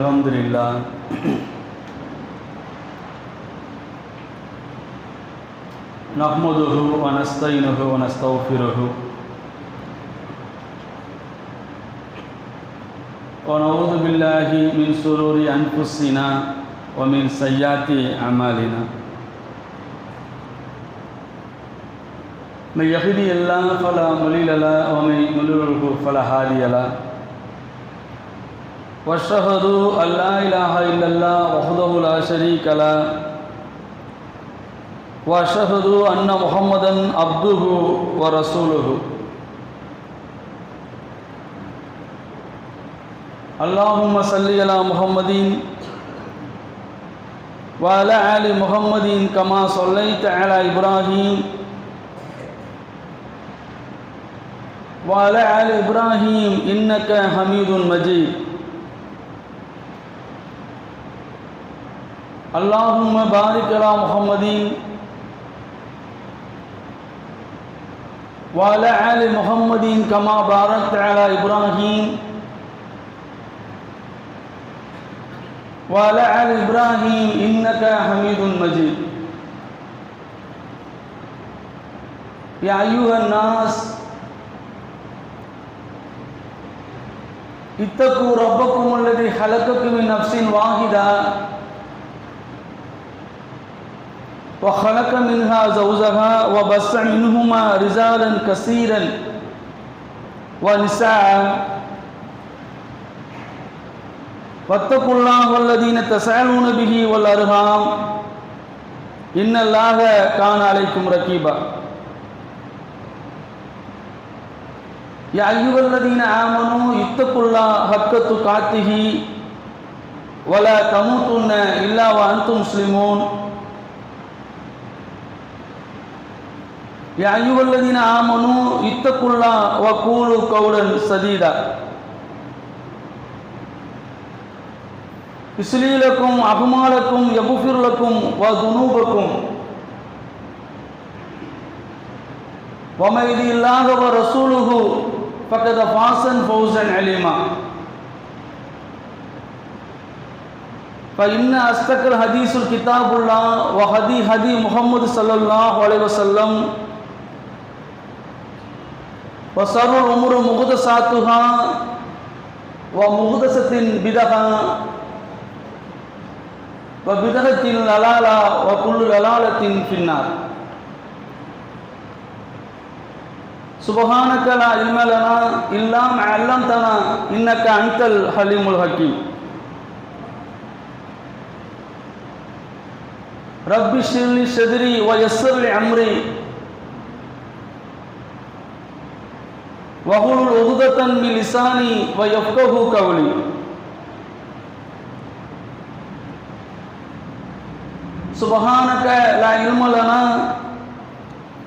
الحمد لله نحمده ونستعينه ونستغفره ونعوذ بالله من شرور أنفسنا ومن سيئات أعمالنا من يهدي الله فلا مضل له ومن يضلله فلا هادي له وأشهد أن لا إله إلا الله وحده لا شريك له. وأشهد أن محمدا عبده ورسوله. اللهم صل على محمد وعلى آل محمد كما صليت على إبراهيم وعلى آل إبراهيم إنك حميد مجيد. اللهم بارك على محمد وعلى آل محمد كما باركت على إبراهيم وعلى آل إبراهيم إنك حميد مجيد. يا أيها الناس اتقوا ربكم الذي خلقكم من نفس واحدة. وخلق منها زوجها وبث منهما رجالا كثيرا ونساء. واتقوا الله الذين تسألون به والأرham إن الله كان عليكم رقيبا يا أيها الذين آمنوا اتقوا الله حق تقاته ولا تموتن إلا وأنتم مسلمون. يا أيها الذين آمنوا اتقوا الله وقولوا قولا سديدا يصلي لكم أعمالكم يغفر لكم وذنوبكم ومن يطع الله ورسوله فقد فاز فوزا عليما فإن أصدق الحديث كتاب الله وهدي هدي محمد صلى الله عليه وسلم وشر الأمور محدثاتها ومحدثة بدعة وبدعة ضلالة وكل ضلالة في النار سبحانك لا علم لنا إلا ما علمتنا إنك أنت الحليم الحكيم رب اشرح لي صدري ويسر لي أمري வகுல் உகுதத்தன் மி லிசானி வயப்பகு கவுளி சுபஹானக லா இல்மலனா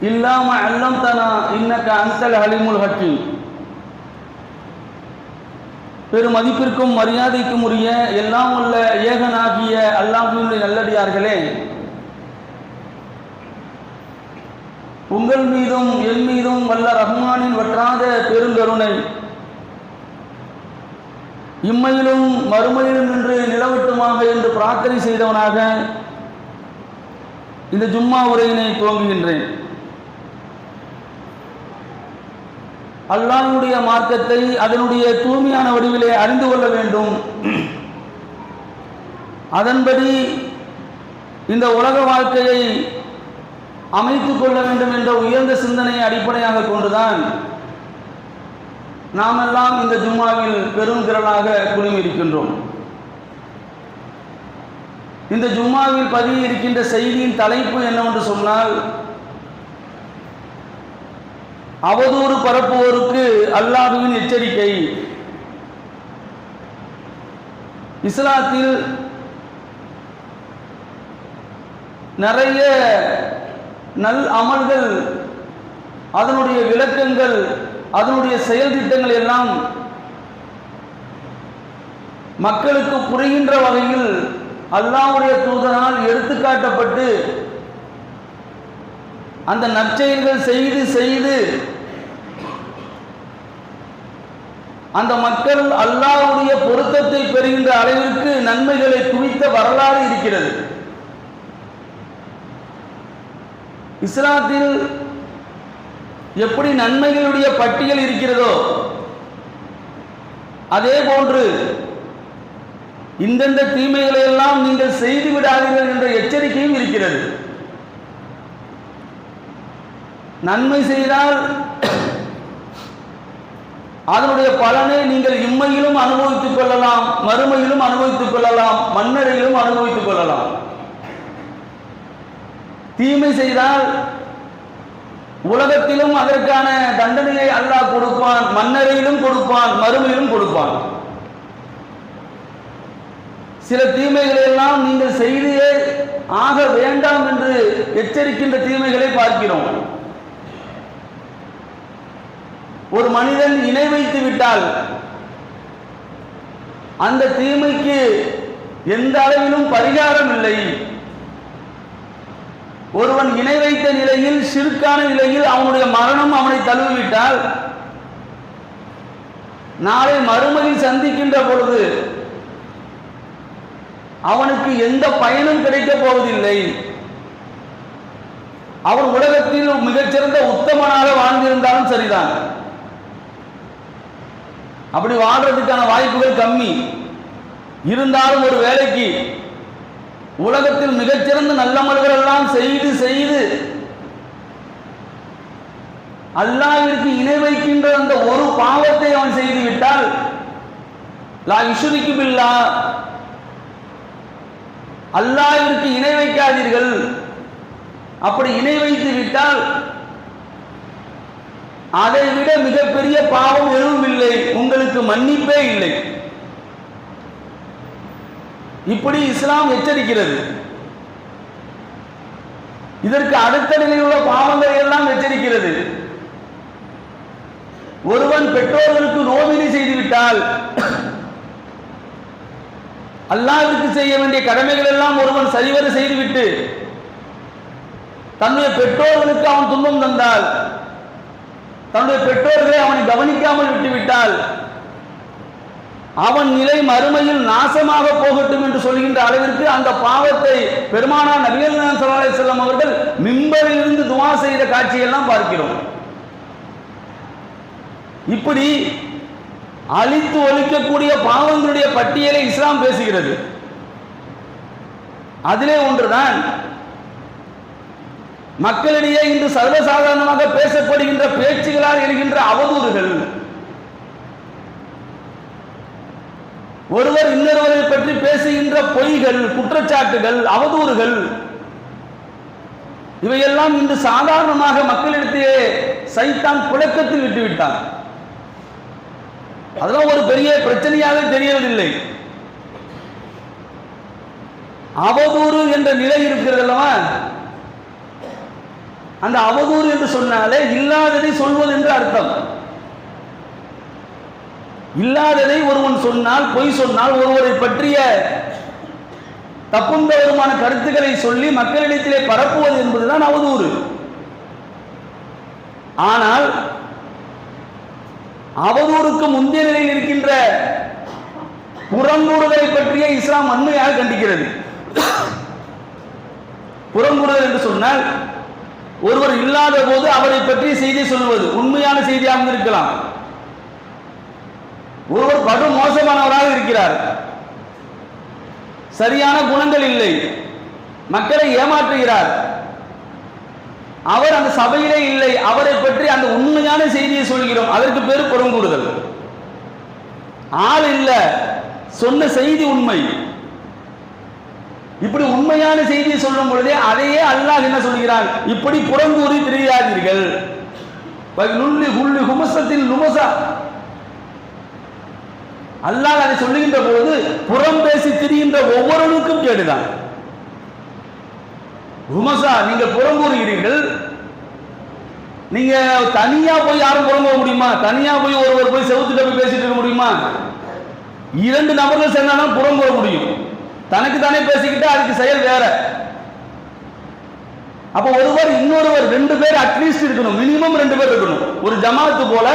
இல்லாம அல்லம்தனா இன்னக்க அந்தல் ஹலிமுல் ஹக்கீம் பெருமதிப்பிற்கும் மரியாதைக்கும் உரிய எல்லாம் உள்ள ஏகனாகிய அல்லாஹினுடைய நல்லடியார்களே உங்கள் மீதும் என் மீதும் வல்ல ரஹ்மானின் வற்றாத பெருங்கருணை. இம்மையிலும் மறுமையிலும் நின்று நிலவட்டுமாக என்று பிரார்த்தனை செய்தவனாக இந்த ஜும்மா உரையினை துவங்குகின்றேன். அல்லாஹ்வுடைய மார்க்கத்தை அதனுடைய தூய்மையான வடிவிலே அறிந்து கொள்ள வேண்டும். அதன்படி இந்த உலக வாழ்க்கையை அமைத்துக் கொள்ள வேண்டும் என்ற உயர்ந்த சிந்தனையை அடிப்படையாக கொண்டுதான் நாம் எல்லாம் இந்த ஜும்மாவில் பெரும் திரளாக குழுமியிருக்கின்றோம். இந்த ஜும்மாவில் பதியிருக்கின்ற செய்தியின் தலைப்பு என்னவென்று சொன்னால் அவதூறு பரப்புவோருக்கு அல்லாஹுவின் எச்சரிக்கை. இஸ்லாத்தில் நிறைய நல் அமல்கள் அதனுடைய விளக்கங்கள் அதனுடைய செயல் திட்டங்கள் எல்லாம் மக்களுக்கு புரிகின்ற வகையில் அல்லாவுடைய தூதனால் எடுத்துக்காட்டப்பட்டு அந்த நற்செயல்கள் செய்து செய்து அந்த மக்கள் அல்லாவுடைய பொருத்தத்தை பெறுகின்ற அளவிற்கு நன்மைகளை குவித்த வரலாறு இருக்கிறது. இஸ்லாத்தில் எப்படி நன்மைகளுடைய பட்டியல் இருக்கிறதோ அதே போன்று இந்தந்த தீமைகளை எல்லாம் நீங்கள் செய்து விடாதீர்கள் என்ற எச்சரிக்கையும் இருக்கிறது. நன்மை செய்தால் அதனுடைய பலனை நீங்கள் இம்மையிலும் அனுபவித்துக் கொள்ளலாம் மறுமையிலும் அனுபவித்துக் கொள்ளலாம் மன்னரையிலும் அனுபவித்துக் கொள்ளலாம். தீமை செய்தால் உலகத்திலும் அதற்கான தண்டனையை அல்லாஹ் கொடுப்பான் மன்னரையிலும் கொடுப்பான் மறுமையிலும் கொடுப்பான். சில தீமைகளை எல்லாம் நீங்கள் செய்தே ஆக வேண்டாம் என்று எச்சரிக்கின்ற தீமைகளை பார்க்கிறோம். ஒரு மனிதன் இணை வைத்து விட்டால் அந்த தீமைக்கு எந்த அளவிலும் பரிகாரம் இல்லை. ஒருவன் இணை வைத்த நிலையில் சிறுக்கான நிலையில் அவனுடைய மரணம் அவனை தழுவிவிட்டால் நாளை மறுமையில் சந்திக்கின்ற பொழுது அவனுக்கு எந்த பயனும் கிடைக்கப் போவதில்லை. அவன் உலகத்தில் மிகச்சிறந்த உத்தமனாக வாழ்ந்திருந்தாலும் சரிதான். அப்படி வாழ்றதுக்கான வாய்ப்புகள் கம்மி. இருந்தாலும் ஒரு வேலைக்கு உலகத்தில் மிகச்சிறந்த நல்லமல்கள் எல்லாம் செய்து செய்து அல்லாவிற்கு இணை வைக்கின்ற அந்த ஒரு பாவத்தை அவன் செய்து விட்டால் லா இஷுரிக்கு பில்லா அல்லாவிற்கு இணை வைக்காதீர்கள். அப்படி இணை வைத்து விட்டால் அதை விட மிகப்பெரிய பாவம் எதுவும் இல்லை. உங்களுக்கு மன்னிப்பே இல்லை. இப்படி இஸ்லாம் எச்சரிக்கிறது. இதற்கு அடுத்த நிலையில் உள்ள பாவங்களை எல்லாம் எச்சரிக்கிறது. ஒருவன் பெற்றோர்களுக்கு நோவினை செய்துவிட்டால் அல்லாவிற்கு செய்ய வேண்டிய கடமைகள் எல்லாம் ஒருவன் சரிவர செய்துவிட்டு தன்னுடைய பெற்றோர்களுக்கு அவன் துன்பம் தந்தால் தன்னுடைய பெற்றோர்களை அவனை கவனிக்காமல் விட்டுவிட்டால் அவன் நிலை மறுமையில் நாசமாக போகட்டும் என்று சொல்கின்ற அளவிற்கு அந்த பாவத்தை பெருமானா நபிகள் சல்லாஹ் செல்லம் அவர்கள் மிம்பரில் இருந்து துவா செய்த காட்சியெல்லாம் பார்க்கிறோம். இப்படி அழித்து ஒழிக்கக்கூடிய பாவங்களுடைய பட்டியலை இஸ்லாம் பேசுகிறது. அதிலே ஒன்றுதான் மக்களிடையே இன்று சர்வசாதாரணமாக பேசப்படுகின்ற பேச்சுகளால் எழுகின்ற அவதூறுகள். ஒருவர் இன்னொருவரை பற்றி பேசுகின்ற பொய்கள் குற்றச்சாட்டுகள் அவதூறுகள் இவையெல்லாம் இன்று சாதாரணமாக மக்களிடத்திலே சைத்தான் புழக்கத்தில் விட்டுவிட்டான். அதெல்லாம் ஒரு பெரிய பிரச்சனையாக தெரியவதில்லை அவதூறு என்ற நிலை இருக்கிறது அல்லவா அந்த அவதூறு என்று சொன்னாலே இல்லாததை சொல்வது என்று அர்த்தம். இல்லாததை ஒருவன் சொன்னால் பொய் சொன்னால் ஒருவரை பற்றிய தப்புந்த வருமான கருத்துக்களை சொல்லி மக்களிடத்திலே பரப்புவது என்பதுதான் அவதூறு. ஆனால் அவதூறுக்கு முந்தைய நிலையில் இருக்கின்ற புறங்கூறுதலை பற்றிய இஸ்லாம் வன்மையாக கண்டிக்கிறது. புறங்கூறுதல் என்று சொன்னால் ஒருவர் இல்லாத போது அவரை பற்றி செய்தி சொல்வது உண்மையான செய்தியாக இருக்கலாம். ஒருவர் படு மோசமானவராக இருக்கிறார். சரியான குணங்கள் இல்லை. மக்களை ஏமாற்றுகிறார். அவர் அந்த சபையிலே இல்லை. அவரை பற்றி அந்த உண்மையான செய்தியை சொல்கிறோம். அதற்கு பேர் புறங்கூறுதல் ஆள் இல்ல. சொன்ன செய்தி உண்மை. இப்படி உண்மையான செய்தியை சொல்லும் பொழுதே அதையே அல்லாஹ் என்ன சொல்கிறான்? இப்படி புறங்கூறி திரியாதீர்கள். நுள்ளி உள்ளி குமசத்தில் நுமசா அல்லாஹ் அதை சொல்லுகின்ற பொழுது புறம் பேசி திரிகின்ற ஒவ்வொருவனுக்கும் கேடுதான். உமசா நீங்க புறம் கூறுகிறீர்கள். நீங்க தனியா போய் யாரும் புறம் போக முடியுமா? தனியா போய் ஒருவர் போய் செவுத்துட்ட போய் பேசிட்டு இருக்க முடியுமா? இரண்டு நபர்கள் சேர்ந்தாலும் புறம் போக முடியும். தனக்கு தானே பேசிக்கிட்டு அதுக்கு செயல் வேற. அப்ப ஒருவர் இன்னொருவர் ரெண்டு பேர் அட்லீஸ்ட் இருக்கணும். மினிமம் ரெண்டு பேர் இருக்கணும். ஒரு ஜமாத்து போல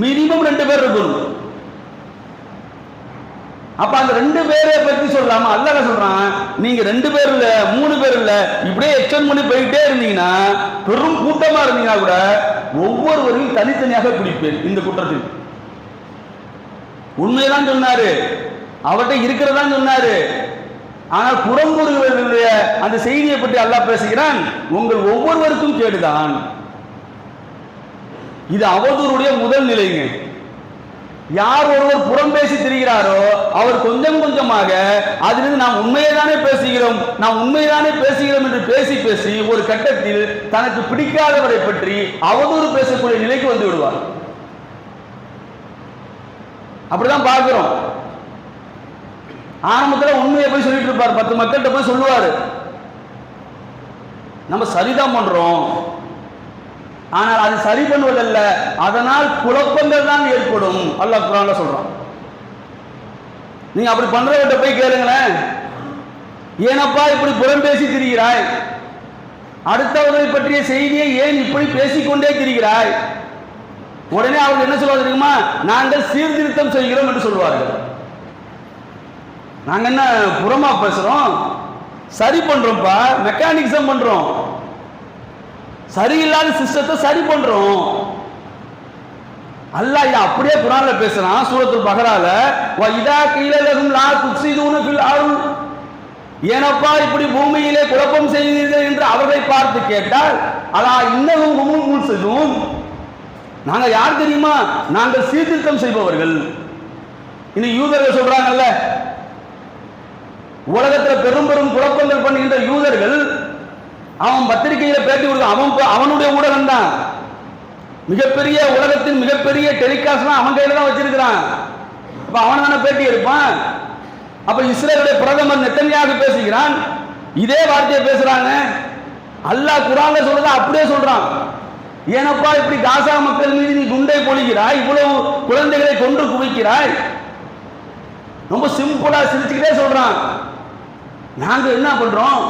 மினிமம் ரெண்டு பேர் இருக்கணும். அப்ப அந்த ரெண்டு பேரை பத்தி சொல்லாம அல்லாஹ் சொல்றான் நீங்க ரெண்டு பேர் இல்ல மூணு பேர் இல்ல இப்படியே எக்ஸ்டெண்ட் பண்ணி போயிட்டே இருந்தீங்கன்னா பெரும் கூட்டமா இருந்தீங்கன்னா கூட ஒவ்வொருவரையும் தனித்தனியாக பிடிப்பேன் இந்த குற்றத்தில். உண்மைதான் சொன்னாரு. அவர்கிட்ட இருக்கிறதா சொன்னாரு. ஆனால் புறம்புறுவர்களுடைய அந்த செய்தியை பற்றி அல்லாஹ் பேசுகிறான். உங்கள் ஒவ்வொருவருக்கும் கேடுதான். இது அவதூறுடைய முதல் நிலைங்க. யார் ஒருவர் புறம் பேசி திரிகிறாரோ அவர் கொஞ்சம் கொஞ்சமாக அதிலிருந்து நாம் உண்மையை தானே பேசுகிறோம் நாம் உண்மையை தானே பேசுகிறோம் என்று பேசி பேசி ஒரு கட்டத்தில் தனக்கு பிடிக்காதவரை பற்றி அவதூறு பேசக்கூடிய நிலைக்கு வந்து விடுவார். அப்படிதான் பார்க்கிறோம். ஆரம்பத்தில் உண்மையை போய் சொல்லிட்டு இருப்பார். பத்து மக்கள்கிட்ட போய் சொல்லுவார். நம்ம சரிதான் பண்றோம். ஆனால் அது சரி பண்ணுவதல்ல. அதனால் குழப்பங்கள் தான் ஏற்படும். அல்லாஹ் குரான்ல சொல்றான். நீங்க அப்படி பண்றவர்கிட்ட போய் கேளுங்களேன். ஏனப்பா இப்படி புறம் பேசி திரிகிறாய்? அடுத்தவர்களை பற்றிய செய்தியை ஏன் இப்படி பேசிக்கொண்டே திரிகிறாய்? உடனே அவங்க என்ன சொல்லுவாங்க தெரியுமா? நாங்கள் சீர்திருத்தம் செய்கிறோம் என்று சொல்வார்கள் நாங்க என்ன புறமா பேசுறோம்? சரி பண்றோம்ப்பா மெக்கானிக்ஸம் பண்றோம். சரியில்லாத சிஸ்டத்தை சரி பண்றோம். அல்லாஹ் இதை அப்படியே குரான்ல பேசுறான் சூரத்துல் பகரால வ இதா கீல லா துஃப்ஸிதூன ஃபில் அருள். ஏனப்பா இப்படி பூமியிலே குழப்பம் செய்தீர்கள் என்று அவர்களை பார்த்து கேட்டால் அலா இன்னமும் ஹுமுல் நாங்கள் நாங்க யார் தெரியுமா? நாங்கள் சீர்திருத்தம் செய்பவர்கள். இனி யூதர்கள் சொல்றாங்கல்ல உலகத்தில் பெரும் பெரும் குழப்பங்கள் பண்ணுகின்ற யூதர்கள் அவன் பத்திரிகையில பேட்டி கொடுக்க அவன் அவனுடைய ஊடகம் தான். மிகப்பெரிய உலகத்தின் மிகப்பெரிய டெலிகாஸ்ட் அவன் கையில தான் வச்சிருக்கிறான். அப்ப அவன் தானே பேட்டி எடுப்பான்? அப்ப இஸ்ரேலுடைய பிரதமர் நெத்தனியாக பேசுகிறான். இதே வார்த்தையை பேசுறாங்க அல்லாஹ் குரான்ல சொல்றத அப்படியே சொல்றான். ஏனப்பா இப்படி காசா மக்கள் மீது நீ குண்டை பொழிகிறாய்? இவ்வளவு குழந்தைகளை கொன்று குவிக்கிறாய்? ரொம்ப சிம்பிளா சிரிச்சுக்கிட்டே சொல்றான். நாங்க என்ன பண்றோம்?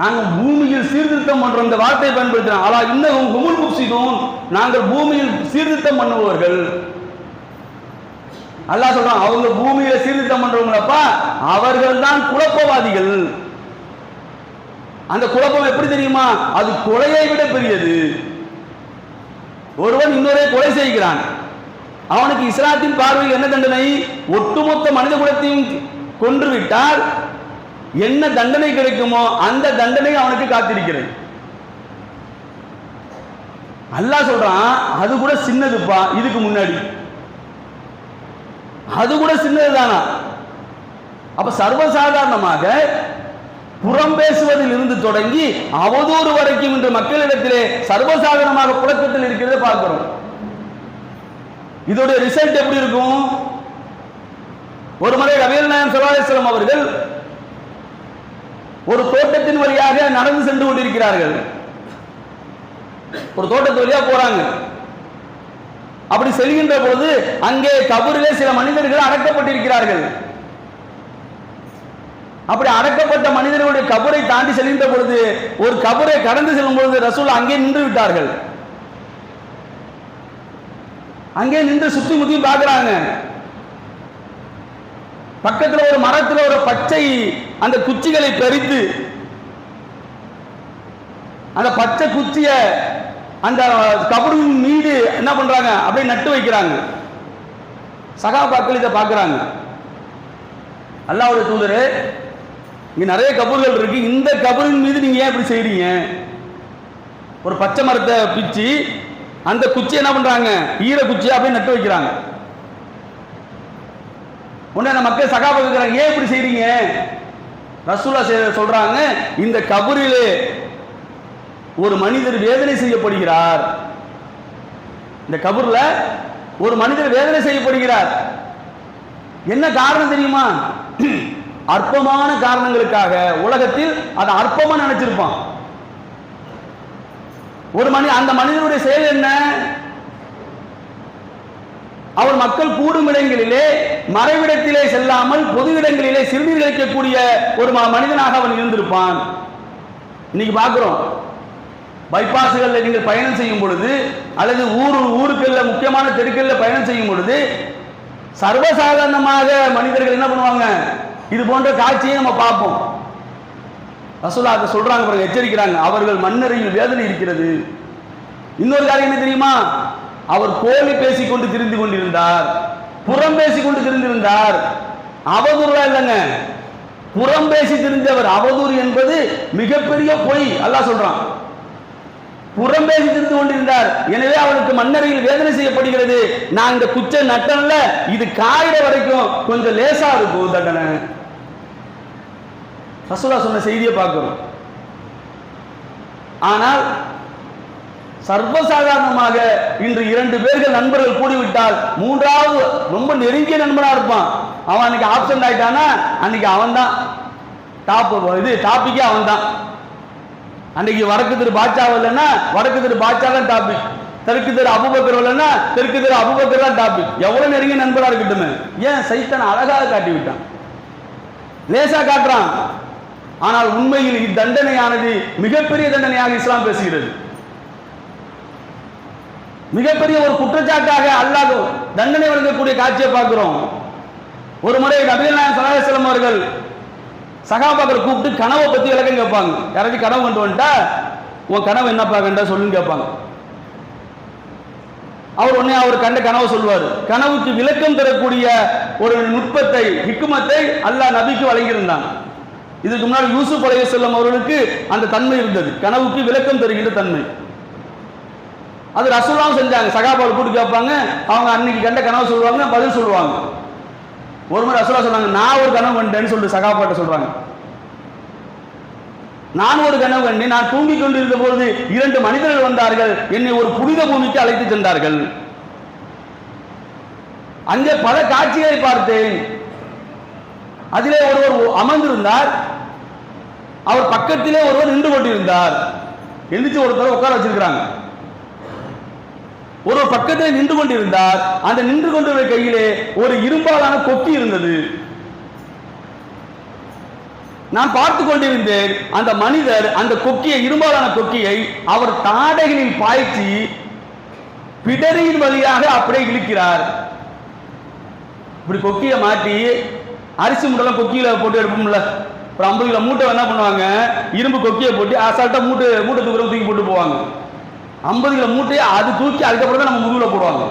நாங்கள் பூமியில் சீர்திருத்தம் பண்றோம். இந்த வார்த்தையை பயன்படுத்தினோம் ஆனால் இன்னும் குமுல் முப்சிதூன் நாங்கள் பூமியில் சீர்திருத்தம் பண்ணுபவர்கள். அல்லா சொல்றான் அவங்க பூமியில சீர்திருத்தம் பண்றவங்களப்பா அவர்கள் தான் குழப்பவாதிகள். அந்த குழப்பம் எப்படி தெரியுமா? அது கொலையை விட பெரியது. ஒருவன் இன்னொரு கொலை செய்கிறான். அவனுக்கு இஸ்லாத்தின் பார்வையில் என்ன தண்டனை? ஒட்டுமொத்த மனித குலத்தையும் கொன்றுவிட்டால் என்ன தண்டனை கிடைக்குமோ அந்த தண்டனை அவனுக்கு காத்திருக்கிறது அல்லா சொல்றான் அது கூட சின்னதுப்பா இதுக்கு முன்னாடி. அது கூட சின்னதுதானா? அப்ப சர்வசாதாரணமாக புறம் பேசுவதில் இருந்து தொடங்கி அவதூறு வரைக்கும் இன்று மக்களிடத்திலே சர்வசாதாரணமாக புழக்கத்தில் இருக்கிறதை பார்க்கிறோம். இதோட ரிசல்ட் எப்படி இருக்கும்? ஒரு முறை ரவீந்திரநாயன் நாயம் அவர்கள் ஒரு தோட்டத்தின் வழியாக நடந்து சென்று கொண்டிருக்கிறார்கள். ஒரு தோட்டத்து வழியா போறாங்க. அப்படி செல்கின்ற பொழுது அங்கே கபூரிலே சில மனிதர்கள் அடக்கப்பட்டிருக்கிறார்கள். அப்படி அடக்கப்பட்ட மனிதர்களுடைய கபரை தாண்டி செல்கின்ற பொழுது ஒரு கபரை கடந்து செல்லும் பொழுது ரசூல் அங்கே நின்று விட்டார்கள். அங்கே நின்று சுத்தி முத்தி பார்க்கிறாங்க. பக்கத்துல ஒரு மரத்துல ஒரு பச்சை அந்த குச்சிகளை பறித்து அந்த பச்சை குச்சிய அந்த கபரின் மீது என்ன பண்றாங்க? அப்படியே நட்டு வைக்கிறாங்க. சகாபாக்கள் இதை பார்க்கறாங்க அல்லாவுடைய தூதரு இங்கே நிறைய கபூர்கள் இருக்கு. இந்த கபூரின் மீது நீங்க ஏன் இப்படி செய்றீங்க? ஒரு பச்சை மரத்தை பிச்சு அந்த குச்சி என்ன பண்றாங்க? ஈர குச்சியை அப்படியே நட்டு வைக்கிறாங்க. உடனே அந்த மக்கள் சகாபா கேட்கிறாங்க ஏன் இப்படி செய்றீங்க? ரசூலா செ- சொல்றாங்க இந்த கபரிலே ஒரு மனிதர் வேதனை செய்யப்படுகிறார். இந்த கபூர்ல ஒரு மனிதர் வேதனை செய்யப்படுகிறார். என்ன காரணம் தெரியுமா? அற்பமான காரணங்களுக்காக உலகத்தில் அதை அற்பமா நினைச்சிருப்பான். ஒரு மனி அந்த மனிதனுடைய செயல் என்ன? அவர் மக்கள் கூடும் இடங்களிலே மறைவிடத்திலே செல்லாமல் பொது இடங்களிலே சிறுநீர் கழிக்கக்கூடிய ஒரு ம- மனிதனாக அவன் இருந்திருப்பான். இன்னைக்கு பார்க்குறோம். பைபாஸ்களில் நீங்கள் பயணம் செய்யும் பொழுது அல்லது ஊர் ஊருக்கள்ல முக்கியமான தெருக்களில் பயணம் செய்யும் பொழுது சர்வசாதாரணமாக மனிதர்கள் என்ன பண்ணுவாங்க? இது போன்ற காட்சியை நம்ம பார்ப்போம். ரசூலா அதை சொல்றாங்க பிறகு எச்சரிக்கிறாங்க. அவர்கள் மண்ணறையில் வேதனை இருக்கிறது. இன்னொரு காரியம் என்ன தெரியுமா? அவர் கோழி பேசிக்கொண்டு திரிந்து கொண்டிருந்தார். புறம் பேசிக்கொண்டு திரிந்திருந்தார் அவதூறுலாம் இல்லைங்க. புறம் பேசி திரிந்தவர் அவதூறு என்பது மிகப்பெரிய பொய். அல்லா சொல்றான். புறம் பேசி திரிந்து கொண்டிருந்தார். எனவே அவனுக்கு மண்ணறையில் வேதனை செய்யப்படுகிறது. நான் இந்த குச்ச நட்டன்ல இது காயிற வரைக்கும் கொஞ்சம் லேசா இருக்கும் தண்டனை. ரசூலா சொன்ன செய்தியை பார்க்கிறோம். ஆனால் சர்வசாதாரணமாக இன்று இரண்டு பேர்கள் நண்பர்கள் கூடிவிட்டால் மூன்றாவது ரொம்ப நெருங்கிய நண்பனா இருப்பான். அவன் அன்னைக்கு ஆப்சண்ட் ஆயிட்டானா? அன்னைக்கு அவன் தான் டாப் இது டாபிக்கே அவன் தான் அன்னைக்கு வடக்கு திரு பாட்சா இல்லைன்னா வடக்கு திரு பாட்சா தான் டாபிக் தெற்கு திரு அபுபக்கர் இல்லைன்னா தெற்கு திரு அபுபக்கர் தான் டாபிக் எவ்வளவு நெருங்கிய நண்பரா இருக்கட்டுமே. ஏன் சைத்தனை அழகாக காட்டி விட்டான். லேசா காட்டுறான். ஆனால் உண்மையில் இத்தண்டனையானது மிகப்பெரிய தண்டனையாக இஸ்லாம் பேசுகிறது. மிகப்பெரிய ஒரு குற்றச்சாட்டாக அல்லாஹ் தண்டனை வழங்கக்கூடிய காட்சியை பார்க்கிறோம். ஒரு முறை நபிகள் நாயன் ஸல்லல்லாஹு அவர்கள் சகாபாக்கள் கூப்பிட்டு கனவை பத்தி விளக்கம் கேட்பாங்க. யாராச்சும் கனவு கொண்டு வந்துட்டா உன் கனவு என்னப்பா? கண்டா சொல்லுன்னு கேட்பாங்க. அவர் உடனே அவர் கண்ட கனவை சொல்லுவார். கனவுக்கு விளக்கம் தரக்கூடிய ஒரு நுட்பத்தை ஹிக்குமத்தை அல்லாஹ் நபிக்கு வழங்கியிருந்தாங்க இதுக்கு முன்னாடி யூசுப் அலைய செல்லம் அவர்களுக்கு அந்த தன்மை இருந்தது. கனவுக்கு விளக்கம் தருகின்ற தன்மை. அது ரசூலாம் செஞ்சாங்க. சகாபால் கூட்டு கேட்பாங்க அவங்க அன்னைக்கு கண்ட கனவு சொல்லுவாங்க பதில் சொல்லுவாங்க. ஒரு முறை ரசூலா சொன்னாங்க நான் ஒரு கனவு கண்டேன்னு சொல்லிட்டு சகாபாட்ட சொல்றாங்க. நான் ஒரு கனவு கண்டேன். நான் தூங்கிக் கொண்டிருந்த பொழுது இரண்டு மனிதர்கள் வந்தார்கள். என்னை ஒரு புனித பூமிக்கு அழைத்து சென்றார்கள். அங்கே பல காட்சிகளை பார்த்தேன். அதிலே ஒருவர் அமர்ந்திருந்தார். அவர் பக்கத்திலே ஒருவர் நின்று கொண்டிருந்தார். எந்திரிச்சு ஒருத்தர் உட்கார வச்சிருக்கிறாங்க. ஒரு பக்கத்தில் நின்று கொண்டிருந்தார். அந்த நின்று கொண்டிருந்த கையிலே ஒரு இரும்பாலான கொக்கி இருந்தது. நான் பார்த்து கொண்டிருந்தேன். அந்த மனிதர் அந்த கொக்கியை இரும்பாலான கொக்கியை அவர் தாடைகளில் பாய்ச்சி பிடரியின் வழியாக அப்படியே இழுக்கிறார். இப்படி கொக்கியை மாட்டி அரிசி மூட்டெல்லாம் கொக்கியில போட்டு எடுப்போம்ல. ஒரு ஐம்பது கிலோ மூட்டை என்ன பண்ணுவாங்க. இரும்பு கொக்கியை போட்டு அசால்ட்டா மூட்டை மூட்டை தூக்குறவங்க தூக்கி போட்டு போவாங்க. ஐம்பது கிலோ மூட்டையை அது தூக்கி அதுக்கப்புறம் தான் நம்ம முதுகில் போடுவாங்க.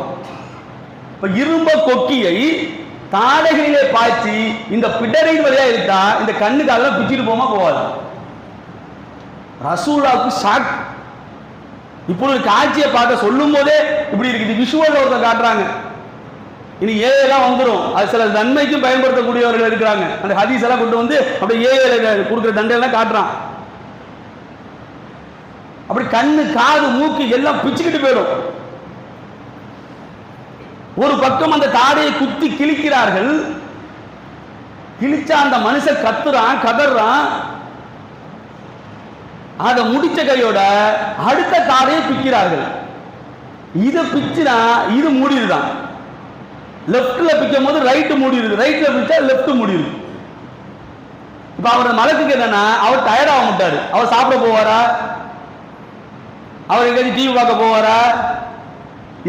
இப்போ இரும்ப கொக்கியை தாடைகளிலே பாய்ச்சி இந்த பிடரின் வழியாக இருந்தால் இந்த கண்ணுக்கு அதெல்லாம் பிச்சுட்டு போமா போவாது ரசூலாவுக்கு ஷாக் இப்பொழுது காட்சியை பார்க்க சொல்லும் போதே இப்படி இருக்குது. விஷுவல் ஒருத்தர் காட்டுறாங்க. இனி ஏஎல்லாம் வந்துடும் அது சில நன்மைக்கும் பயன்படுத்தக்கூடியவர்கள் இருக்கிறாங்க. அந்த ஹதீஸ் எல்லாம் கொண்டு வந்து அப்படியே ஏஏ கொடுக்குற தண்டையெல்லாம் காட்டுறான். அப்படி கண்ணு காது மூக்கு எல்லாம் பிச்சுக்கிட்டு போயிடும். ஒரு பக்கம் அந்த தாடையை குத்தி கிழிக்கிறார்கள். கிழிச்சா அந்த மனுஷன் கத்துறான் கதறான். அதை முடிச்ச கையோட அடுத்த தாடையை பிக்கிறார்கள். இதை பிச்சுனா இது மூடிடுதான். லெஃப்ட்ல பிக்கும் போது ரைட்டு மூடிடுது. ரைட்ல பிச்சா லெஃப்ட் மூடிடுது. இப்ப அவரோட மலத்துக்கு என்னன்னா அவர் டயர்ட் ஆக மாட்டாரு. அவர் சாப்பிட போவாரா? அவர் எங்கேயாச்சும் டிவி பார்க்க போவாரா?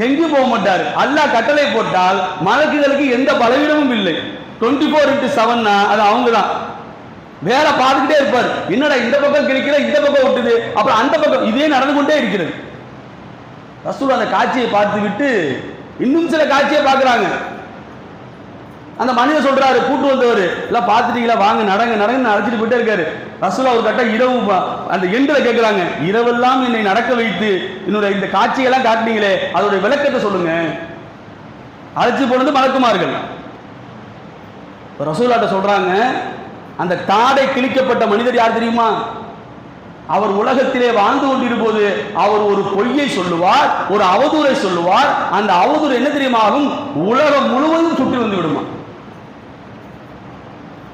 எங்கேயும் போக மாட்டார். அல்லாஹ் கட்டளை போட்டால் மலக்குகளுக்கு எந்த பலவீனமும் இல்லை. டுவெண்ட்டி ஃபோர் இன்ட்டு செவன்னா அது அவங்க தான் வேலை பார்த்துக்கிட்டே இருப்பார். என்னடா இந்த பக்கம் கிடைக்கல இந்த பக்கம் விட்டுது? அப்புறம் அந்த பக்கம் இதே நடந்து கொண்டே இருக்கிறது. ரசூல் அந்த காட்சியை பார்த்து விட்டு இன்னும் சில காட்சியை பார்க்குறாங்க. அந்த மனிதர் சொல்றாரு கூட்டு வந்தவர் எல்லாம் பார்த்துட்டீங்களா? வாங்க நடங்க நடங்க அழைச்சிட்டு போயிட்டே இருக்காரு. ரசூலா ஒரு கட்ட இரவு அந்த எண்டில் கேட்குறாங்க இரவெல்லாம் என்னை நடக்க வைத்து என்னோட இந்த காட்சியெல்லாம் காட்டினீங்களே அதோட விளக்கத்தை சொல்லுங்க. அழைச்சி போனது மலக்குமார்கள். ரசூலாட்ட சொல்றாங்க அந்த தாடை கிழிக்கப்பட்ட மனிதர் யார் தெரியுமா? அவர் உலகத்திலே வாழ்ந்து கொண்டிருப்போது அவர் ஒரு பொய்யை சொல்லுவார் ஒரு அவதூறை சொல்லுவார். அந்த அவதூறு என்ன தெரியுமா ஆகும் உலகம் முழுவதும் சுற்றி வந்து விடுமா.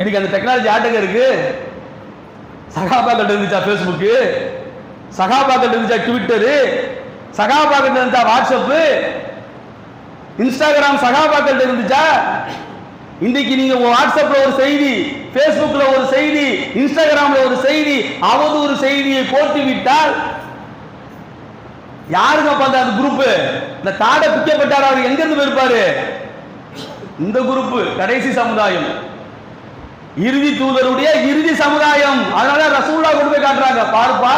எனக்கு அந்த டெக்னாலஜி ஆட்டங்க இருக்கு. சகாபாக்கிட்ட இருந்துச்சா ஃபேஸ்புக்கு சகாபாக்கிட்ட இருந்துச்சா ட்விட்டரு சகாபாக்கிட்ட இருந்துச்சா வாட்ஸ்அப்பு இன்ஸ்டாகிராம் சகாபாக்கிட்ட இருந்துச்சா? இன்னைக்கு நீங்க வாட்ஸ்அப்ல ஒரு செய்தி பேஸ்புக்ல ஒரு செய்தி இன்ஸ்டாகிராம்ல ஒரு செய்தி அவதூறு செய்தியை போட்டு விட்டால் யாருங்க பார்த்தா அந்த குரூப் இந்த தாடை பிக்கப்பட்டார் அவர் எங்க இருந்து போயிருப்பாரு? இந்த குரூப் கடைசி சமுதாயம். இறுதி தூதருடைய இறுதி சமுதாயம். அதனால ரசூல்லா கொண்டு போய் காட்டுறாங்க. பாருப்பா.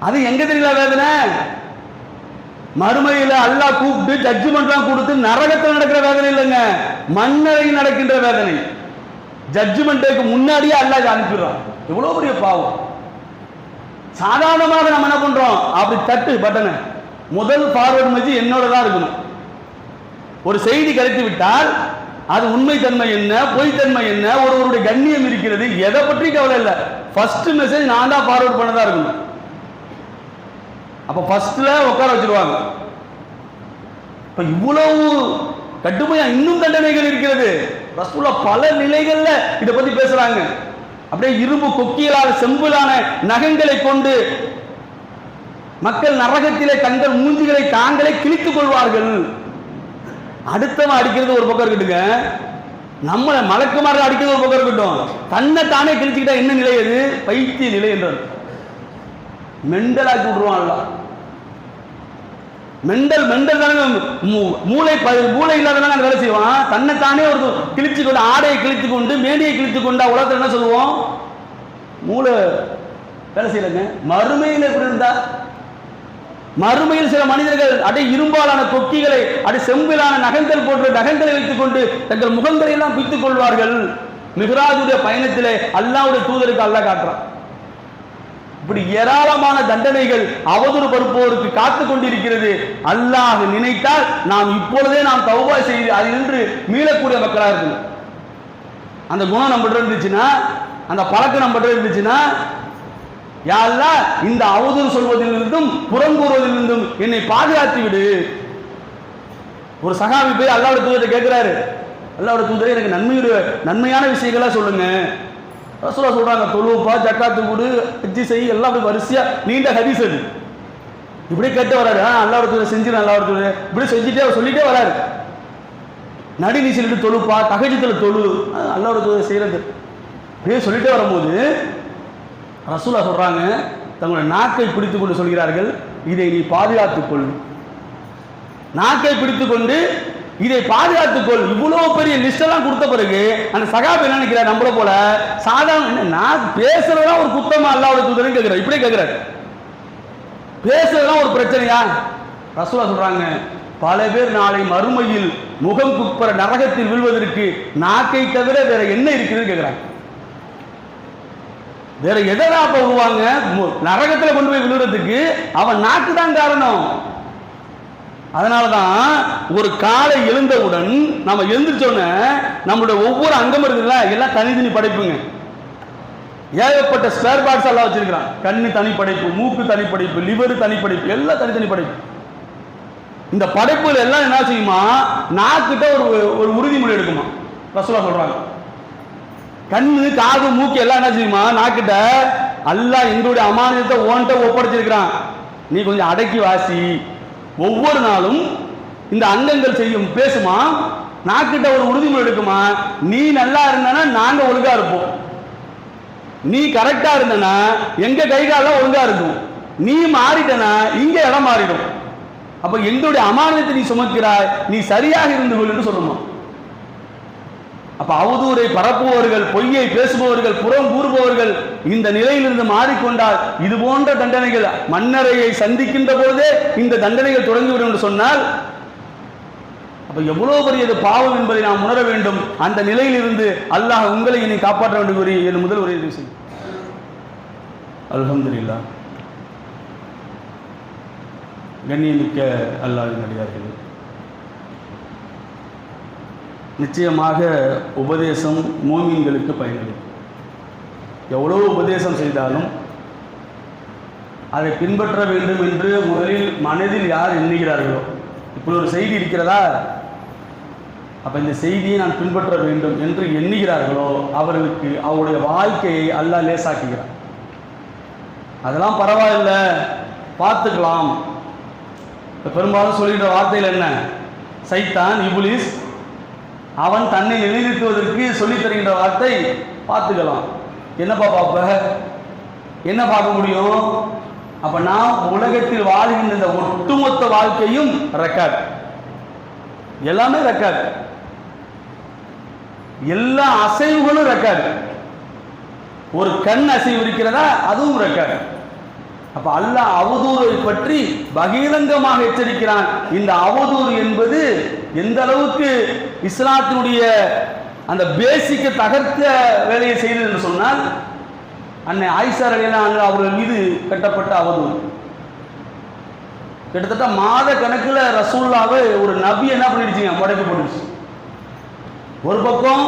அது எங்க தெரியல வேதனை? மறுமையில அல்லாஹ் கூப்பிட்டு ஜட்ஜ்மெண்ட்லாம் கொடுத்து நரகத்தில் நடக்கிற வேதனை இல்லைங்க. மண்ணறையில் நடக்கின்ற வேதனை. ஜட்ஜ்மெண்ட்டுக்கு முன்னாடியே அல்லாஹ் அனுப்பிடுறான். எவ்வளவு பெரிய பாவம். சாதாரணமாக நம்ம என்ன பண்றோம்? அப்படி தட்டு பட்டனை முதல் ஃபார்வர்ட் மஜி என்னோட தான் இருக்கணும். ஒரு செய்தி கிடைத்து விட்டால் அது உண்மைத்தன்மை என்ன பொய்த்தன்மை என்ன ஒருவருடைய கண்ணியம் இருக்கிறது எதை பற்றி கவலை இல்லை. ஃபர்ஸ்ட் மெசேஜ் நான் தான் ஃபார்வர்ட் பண்ணதா இருக்கணும். அப்ப ஃபர்ஸ்ட்ல உட்கார வச்சிருவாங்க. இப்ப இவ்வளவு கட்டுமையா இன்னும் தண்டனைகள் இருக்கிறது. ரசூலா பல நிலைகள்ல இத பத்தி பேசுறாங்க. அப்படியே இரும்பு கொக்கியலான செம்பிலான நகங்களை கொண்டு மக்கள் நரகத்திலே தங்கள் மூஞ்சிகளை தாங்களே கிழித்துக் கொள்வார்கள். அடுத்தவன் அடிக்கிறது ஒரு பக்கம் இருக்கட்டுங்க நம்மளை மலக்குமார்கள் அடிக்கிறது ஒரு பக்கம் இருக்கட்டும். தன்னை தானே கிழிச்சுக்கிட்டா என்ன நிலை அது? பைத்திய நிலை என்றார் மெண்டலாக்கி விட்டுருவான்ல மெண்டல் மெண்டல் தானே மூளை மூளை இல்லாதவங்க வேலை செய்வான். தன்னை தானே ஒரு கிழிச்சு கொண்டு ஆடையை கிழித்து கொண்டு மேடையை கிழித்து கொண்டா உலகத்தில் என்ன சொல்லுவோம்? மூளை வேலை செய்யலைங்க. மறுமையில் எப்படி இருந்தா? மறுமையில் சில மனிதர்கள் அடை இரும்பாலான கொக்கிகளை அடை செம்பிலான நகங்கள் போன்ற நகங்களை வைத்துக் கொண்டு தங்கள் முகங்களை எல்லாம் பித்துக் கொள்வார்கள். மிகராஜுடைய பயணத்திலே அல்லாவுடைய தூதருக்கு அல்லாஹ் காட்டுறான். இப்படி ஏராளமான தண்டனைகள் அவதூறு பருப்போருக்கு காத்து கொண்டிருக்கிறது. அல்லாஹ் நினைத்தால் நாம் இப்பொழுதே நாம் தௌபா செய்து அதிலிருந்து மீளக்கூடிய மக்களாக இருக்கணும். அந்த குணம் நம்மகிட்ட இருந்துச்சுன்னா அந்த பழக்கம் நம்மகிட்ட இருந்துச்சுன்னா யா இந்த அவதூறு சொல்வதிலிருந்தும் புறங்கூறுவதிலிருந்தும் என்னை பாதுகாத்து விடு ஒரு சகாபி போய் அல்லாவோட தூதரை கேட்கிறாரு அல்லாவோட தூதரை எனக்கு நன்மை நன்மையான விஷயங்களா சொல்லுங்க. ரசூலா சொல்றாங்க தொழுவுப்பா ஜக்காத்து கூடு ஹஜ்ஜி செய் எல்லாம் அப்படி வரிசையா நீண்ட ஹரிஸ் அது. இப்படி கேட்டு வராரு. ஆ அல்லாவோட தூதரை செஞ்சு அல்லாவோட தூதர். இப்படி செஞ்சுட்டே அவர் சொல்லிட்டே வராரு. நடி நீச்சலிட்டு தொழுப்பா தகஜத்தில் தொழு. அல்லாவோட தூதரை செய்யறது அப்படியே சொல்லிட்டே வரும்போது ரசூலா சொல்கிறாங்க தங்களுடைய நாக்கை பிடித்து கொண்டு சொல்கிறார்கள் இதை நீ பாதுகாத்துக்கொள் நாக்கை பிடித்து கொண்டு இதை பாதுகாத்துக்கொள் இவ்வளோ பெரிய லிஸ்ட் எல்லாம் கொடுத்த பிறகு அந்த சகாபி என்ன நினைக்கிறார்? நம்மளை போல சாதாரண என்ன, நான் பேசுறதுலாம் ஒரு குத்தமா அல்லாவோட தூதரன் கேட்கிறார். இப்படி கேட்கிறார். பேசுறதுலாம் ஒரு பிரச்சனையா? ரசூலா சொல்றாங்க பல பேர் நாளை மறுமையில் முகம் குப்புற நரகத்தில் விழுவதற்கு நாக்கை தவிர வேற என்ன இருக்குதுன்னு கேட்கிறாங்க. வேற எதனா போகுவாங்க? விடுவாங்க கொண்டு போய் விழுறதுக்கு அவன் நாக்கு தான் காரணம். அதனாலதான் ஒரு காலை எழுந்தவுடன் நம்ம எழுந்திரிச்சோன்ன நம்மளுடைய ஒவ்வொரு அங்கம் இருக்குல்ல எல்லாம் தனித்தனி படைப்புங்க. ஏகப்பட்ட ஸ்பேர் பார்ட்ஸ் எல்லாம் வச்சிருக்கிறான். கண்ணு தனி படைப்பு மூக்கு தனி படைப்பு லிவர் தனி படைப்பு எல்லாம் தனித்தனி படைப்பு. இந்த படைப்புகள் எல்லாம் என்ன செய்யுமா? நாக்கிட்ட ஒரு ஒரு உறுதிமொழி எடுக்குமா? ரசோலா சொல்றாங்க. கண்ணு காது மூக்கு எல்லாம் என்ன செய்யுமா? நாக்கிட்ட எல்லாம் எங்களுடைய அமானியத்தை ஓன்ட்ட ஒப்படைச்சிருக்கிறான். நீ கொஞ்சம் அடக்கி வாசி. ஒவ்வொரு நாளும் இந்த அங்கங்கள் செய்யும். பேசுமா? நாக்கிட்ட ஒரு உறுதிமொழி எடுக்குமா? நீ நல்லா இருந்தனா நாங்க ஒழுங்கா இருப்போம். நீ கரெக்டா இருந்தனா எங்க கை காலம் ஒழுங்கா இருக்கும். நீ மாறிட்டனா இங்க இடம் மாறிடும். அப்ப எங்களுடைய அமானியத்தை நீ சுமக்கிறாய். நீ சரியாக இருந்து கொள் சொல்லணும். சொல்லுமா அப்ப அவதூரை பரப்புபவர்கள் பொய்யை பேசுபவர்கள் புறம் கூறுபவர்கள் இந்த நிலையிலிருந்து மாறிக்கொண்டால் இது போன்ற தண்டனைகள் மன்னரையை சந்திக்கின்ற பொழுதே இந்த தண்டனைகள் தொடங்கிவிடும் என்று சொன்னால் அப்ப எவ்வளவு பெரியது பாவம் என்பதை நாம் உணர வேண்டும். அந்த நிலையிலிருந்து அல்லாஹ் உங்களை இனி காப்பாற்ற வேண்டும் கூறி என் முதல் உரை செய்யும். அல்ஹம்துலில்லாஹ். கண்ணியமிக்க அல்லாஹ்வின் அடியார்கள் நிச்சயமாக உபதேசம் மோமீன்களுக்கு பயனளிக்கும். எவ்வளோ உபதேசம் செய்தாலும் அதை பின்பற்ற வேண்டும் என்று முதலில் மனதில் யார் எண்ணுகிறார்களோ. இப்படி ஒரு செய்தி இருக்கிறதா? அப்போ இந்த செய்தியை நான் பின்பற்ற வேண்டும் என்று எண்ணுகிறார்களோ அவர்களுக்கு அவருடைய வாழ்க்கையை அல்லாஹ் லேசாக்குகிறார் அதெல்லாம் பரவாயில்ல பார்த்துக்கலாம். பெரும்பாலும் சொல்கின்ற வார்த்தையில் என்ன? சைத்தான் இபுலிஸ் அவன் தன்னை நிலைநிறுத்துவதற்கு சொல்லித் தருகின்ற வார்த்தை பார்த்துக்கலாம். என்னப்பா பார்ப்ப? என்ன பார்க்க முடியும்? அப்ப நாம் உலகத்தில் வாழ்கின்ற இந்த ஒட்டுமொத்த வாழ்க்கையும் ரெக்கார்ட் எல்லாமே ரெக்கார்டு எல்லா அசைவுகளும் ரெக்கார்டு ஒரு கண் அசைவு இருக்கிறதா அதுவும் ரெக்கார்டு அப்ப அல்லாஹ் அவதூறை பற்றி பகிரங்கமாக எச்சரிக்கிறான். இந்த அவதூறு என்பது எந்த அளவுக்கு இஸ்லாத்தினுடைய அந்த பேசிக்கை தகர்த்த வேலையை செய்தது என்று சொன்னால் அன்னை ஆயிஷா அலியெல்லாம் அவர்கள் மீது கட்டப்பட்ட அவதூறு. கிட்டத்தட்ட மாத கணக்கில் ரசூல்லாவை ஒரு நபி என்ன பண்ணிடுச்சுங்க? முடக்கி போட்டுச்சு ஒரு பக்கம்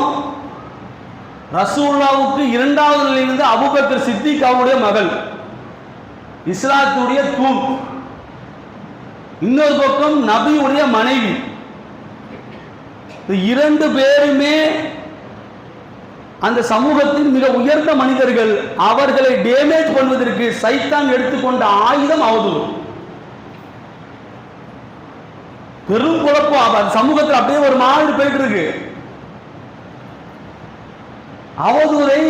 ரசூல்லாவுக்கு இரண்டாவது நிலையிலிருந்து அபுபக்கர் சித்திக் அவருடைய மகள். இஸ்லாத்துடைய தூண். இன்னொரு பக்கம் நபியுடைய மனைவி. இரண்டு பேருமே அந்த சமூகத்தின் மிக உயர்ந்த மனிதர்கள். அவர்களை டேமேஜ் பண்ணுவதற்கு சைத்தான் எடுத்துக்கொண்ட ஆயுதம் அவதூறு. பெரும் குழப்பம். அந்த சமூகத்தில் அப்படியே ஒரு மாதிரி போயிட்டு இருக்கு. அவதூரை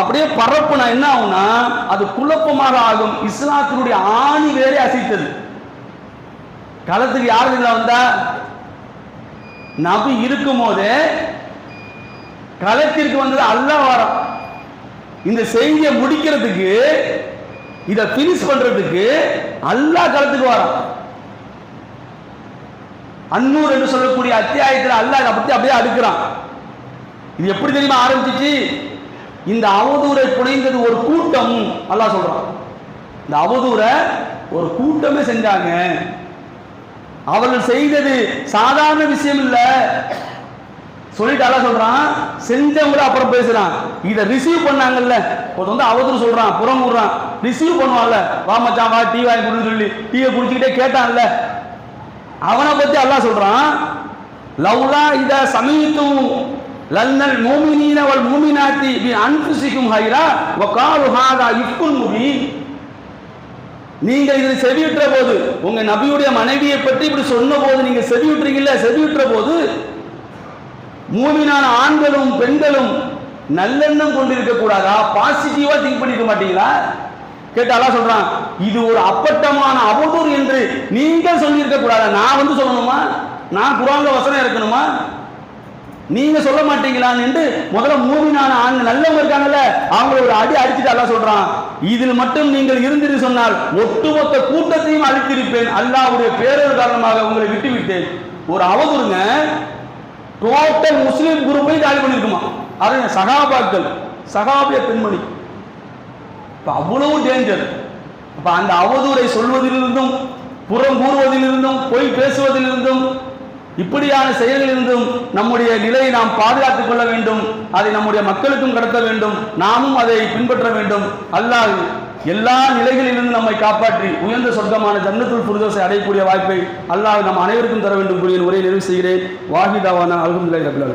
அப்படியே பரப்புனா என்ன ஆகும்னா அது குழப்பமாக ஆகும். இஸ்லாத்தினுடைய ஆணி வேறே அசைத்தது. களத்துக்கு யார் இல்லை வந்தா? நபி இருக்கும் போதே களத்திற்கு வந்தது அல்லாஹ் வாரம். இந்த செய்தியை முடிக்கிறதுக்கு இதை பினிஷ் பண்றதுக்கு அல்லாஹ் களத்துக்கு வரான். அன்னூர் என்று சொல்லக்கூடிய அத்தியாயத்தில் அல்லா இதை பத்தி அப்படியே அடுக்கிறான். இது எப்படி தெரியுமா ஆரம்பிச்சிச்சு? இந்த அவதூரை புனைந்தது ஒரு கூட்டம். அல்லா சொல்றான். இந்த அவதூரை ஒரு கூட்டமே செஞ்சாங்க. அவர்கள் செய்தது சாதாரண விஷயம் இல்ல. சொல்லிட்டு அல்லா சொல்றான் செஞ்சவங்கள அப்புறம் பேசுறான். இதை ரிசீவ் பண்ணாங்கல்ல. ஒரு வந்து அவதூறு சொல்றான் புறம் விடுறான் ரிசீவ் பண்ணுவான்ல. வா மச்சான் வா டீ வாங்கி கொடுன்னு சொல்லி டீயை குடிச்சுக்கிட்டே கேட்டான்ல. அவனை பத்தி அல்லாஹ் சொல்றான் லவ்லா இத சமீத்தும் லன்னல் மூமினீன வல் மூமினாத்தி பி அன்புசிக்கும் ஹைரா வ ஹாதா இஃப்குல் முபீன் நீங்கள் இதில் செவியுற்ற போது உங்க நபியுடைய மனைவியை பற்றி இப்படி சொன்ன போது நீங்க செவியுற்றீங்கல்ல? செவியுற்ற போது மூமினான ஆண்களும் பெண்களும் நல்லெண்ணம் கொண்டிருக்க கூடாதா? பாசிட்டிவா திங்க் பண்ணிருக்க மாட்டீங்களா? கேட்டு சொல்றான் இது ஒரு அப்பட்டமான அவதூறு என்று நீங்கள் சொல்லியிருக்க கூடாதா? நான் வந்து சொல்லணுமா? நான் குரான்ல வசனம் இருக்கணுமா நீங்க சொல்ல மாட்டீங்களான்னு என்று முதல்ல மூவினான ஆண் நல்லவங்க இருக்காங்கல்ல அவங்கள ஒரு அடி அடிச்சுட்டு அல்லா சொல்றான். இதில் மட்டும் நீங்கள் இருந்திரு சொன்னால் ஒட்டுமொத்த கூட்டத்தையும் அழித்திருப்பேன். அல்லாவுடைய பேரர் காரணமாக உங்களை விட்டு விட்டேன் ஒரு அவதூறுங்க டோட்டல் முஸ்லீம் குரூப்பை காலி பண்ணிருக்குமா? அது சகாபாக்கள் சகாபிய பெண்மணி. இப்ப அவ்வளவு டேஞ்சர் அப்ப அந்த அவதூரை சொல்வதிலிருந்தும் புறம் கூறுவதிலிருந்தும் பொய் பேசுவதிலிருந்தும் இப்படியான செயல்களிலிருந்தும் நம்முடைய நிலையை நாம் பாதுகாத்துக் கொள்ள வேண்டும். அதை நம்முடைய மக்களுக்கும் கடத்த வேண்டும். நாமும் அதை பின்பற்ற வேண்டும். அல்லாஹ் எல்லா நிலைகளிலிருந்து நம்மை காப்பாற்றி உயர்ந்த சொர்க்கமான ஜன்னத்துள் புரிதோசை அடையக்கூடிய வாய்ப்பை அல்லாஹ் நம் அனைவருக்கும் தர வேண்டும் கூறிய உரையை நிறைவு செய்கிறேன். வாஹிதாவான அல்ஹம்துலில்லாஹி ரபில்